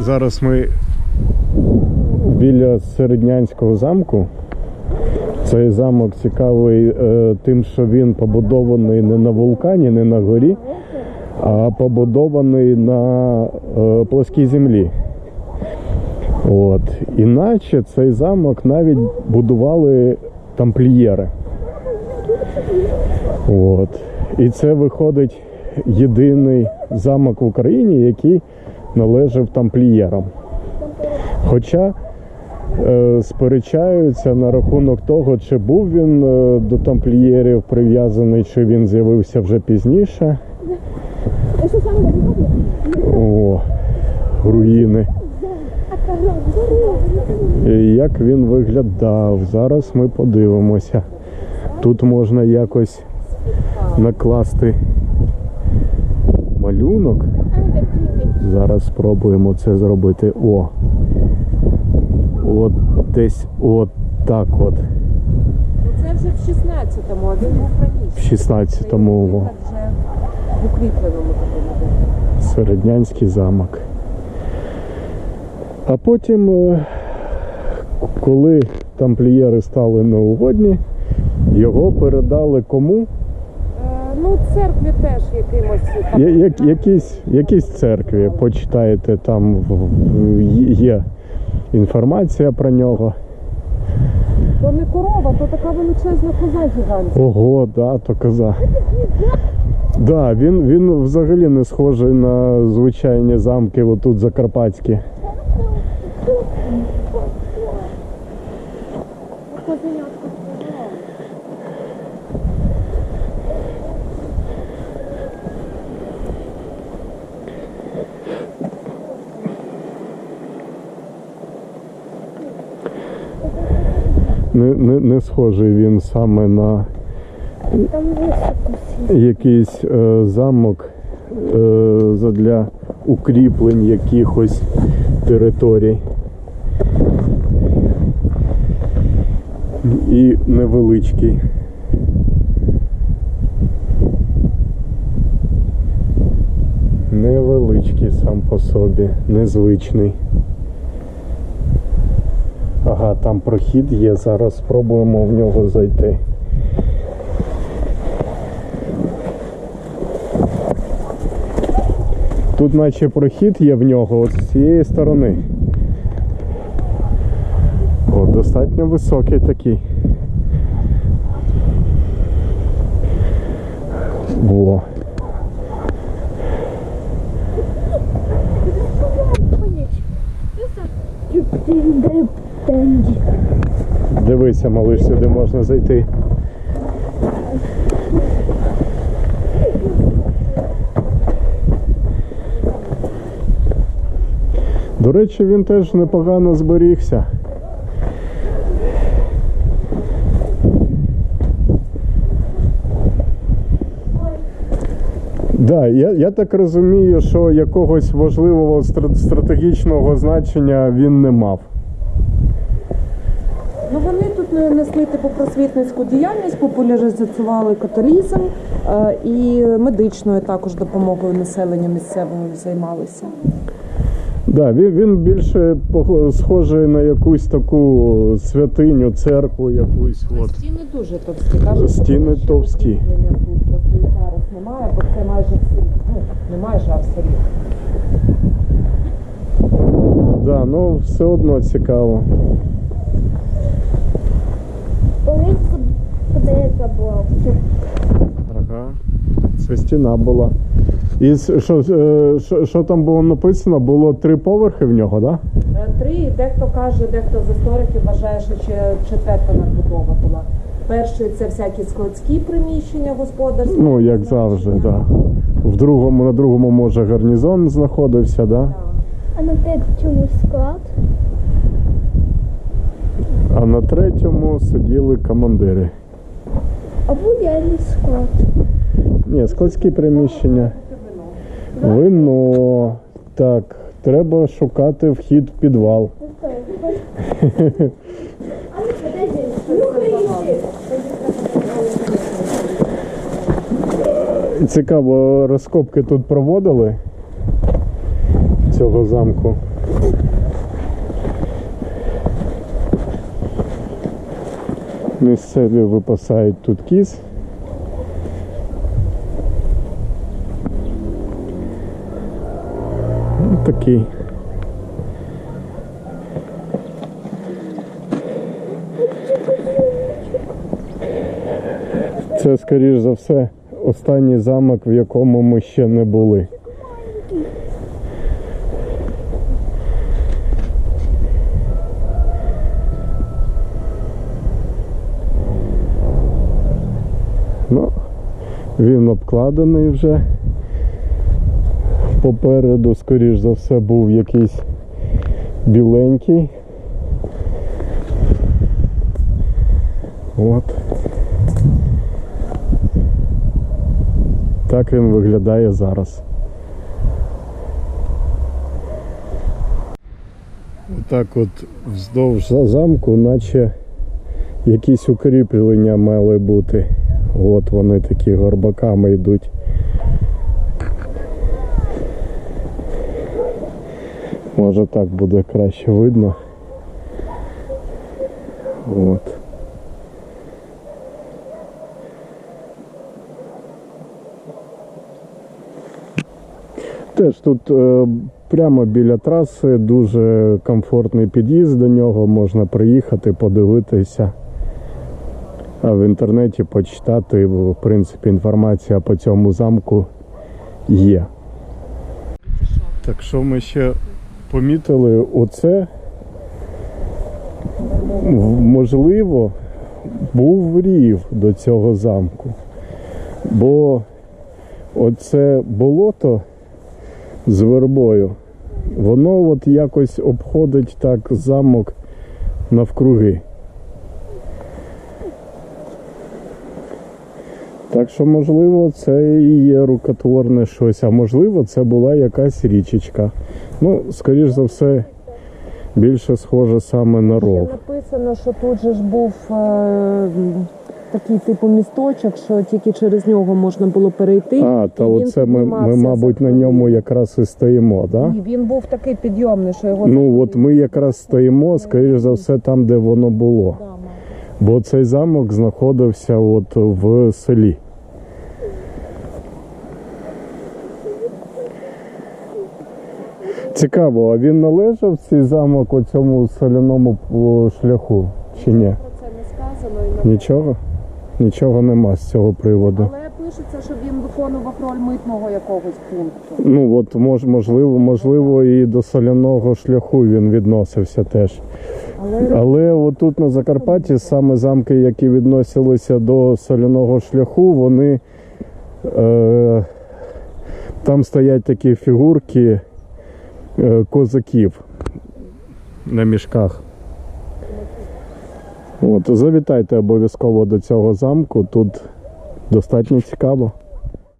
Зараз ми біля середнянського замку. Цей замок цікавий е, тим, що він побудований не на вулкані, не на горі, а побудований на е, плоскій землі. От. Іначе цей замок навіть будували тамплієри. От. І це виходить єдиний замок в Україні, який належав тамплієрам. Хоча е, сперечаються на рахунок того, чи був він е, до тамплієрів прив'язаний, чи він з'явився вже пізніше. О, руїни. І Як він виглядав? Зараз ми подивимося. Тут можна якось накласти малюнок. Зараз спробуємо це зробити. О. От десь от так от. Ну, Це вже в 16-му, а він був В раніше. 16-му вже в укріпленому такому. Середнянський замок. А потім, е, коли тамплієри стали неугодні, його передали кому? Ну, церкві теж якимось там. Я- як- якісь, якісь церкві. Почитаєте, там в- в- є інформація про нього. То не корова, то така величезна коза гігантська. Ого, да, то коза. Да, він, він взагалі не схожий на звичайні замки отут закарпатські. Не, не, не схожий він саме на якийсь е, замок е, задля укріплень якихось територій. І невеличкий. Невеличкий сам по собі, незвичний. Ага, там прохід є, зараз спробуємо в нього зайти. Тут наче прохід є в нього от з цієї сторони. О, достатньо високий такий. Во. Дивися, малиш, сюди можна зайти. До речі, він теж непогано зберігся. Да, я, я так розумію, що якогось важливого стра- стратегічного значення він не мав. Ну вони тут несли типу просвітницьку діяльність, популяризували католізм е, і медичною також допомогою населенню місцевому займалися. Да, він, він більше схожий на якусь таку святиню, церкву якусь. От. Стіни дуже товсті. Кажуть, що Стіни ще товсті. тут, зараз немає, бо це майже в селі. Ну, не майже, а в селі. Да, ну все одно цікаво. Подивиться була. Ага. Це стіна була. І що, е, що, що там було написано? Було три поверхи в нього, так? Да? Е, Три, дехто каже, дехто з істориків вважає, що ще четверта надбудова була. Перший це всякі складські приміщення господарські. Ну, як завжди, так. Да. В другому, на другому, може, гарнізон знаходився, да? А на третьому склад. а на третьому сиділи командири. А був реальний склад. Ні, складські приміщення. Вино. Так, треба шукати вхід в підвал. Цікаво, розкопки тут проводили цього замку. Місцеві випасають тут кіз. Ну, такий. Це, скоріш за все, останній замок, в якому ми ще не були. Він обкладений вже. Попереду, скоріш за все, був якийсь біленький. От. Так він виглядає зараз. Отак от вздовж замку, наче якісь укріплення мали бути. От вони такі горбаками йдуть. Може так буде краще видно. От. Теж тут е, прямо біля траси дуже комфортний під'їзд до нього, можна приїхати, подивитися. В інтернеті почитати, в принципі, інформація по цьому замку є. Так що ми ще помітили оце. Можливо, був рів до цього замку. Бо оце болото з вербою, воно от якось обходить так замок навкруги. Так що, можливо, це і є рукотворне щось, а можливо, це була якась річечка. Ну, скоріш за все, більше схоже саме на Ще написано, що тут же ж був е, такий типу місточок, що тільки через нього можна було перейти. А, та і він оце ми, ми, піднімався мабуть, на ньому якраз і стоїмо, так? Ні, він був такий підйомний, що його Ну, от ми якраз стоїмо, скоріш за все, там, де воно було. Да. Бо цей замок знаходився от в селі. Цікаво, а він належав цей замок у цьому соляному шляху чи ні? Це не сказано. І не... Нічого? Нічого нема з цього приводу. Але пишеться, що він виконував роль митного якогось пункту. Ну от мож, можливо, можливо, і до соляного шляху він відносився теж. Але отут на Закарпатті саме замки, які відносилися до соляного шляху, вони е, там стоять такі фігурки е, козаків на мішках. От, завітайте обов'язково до цього замку, тут достатньо цікаво.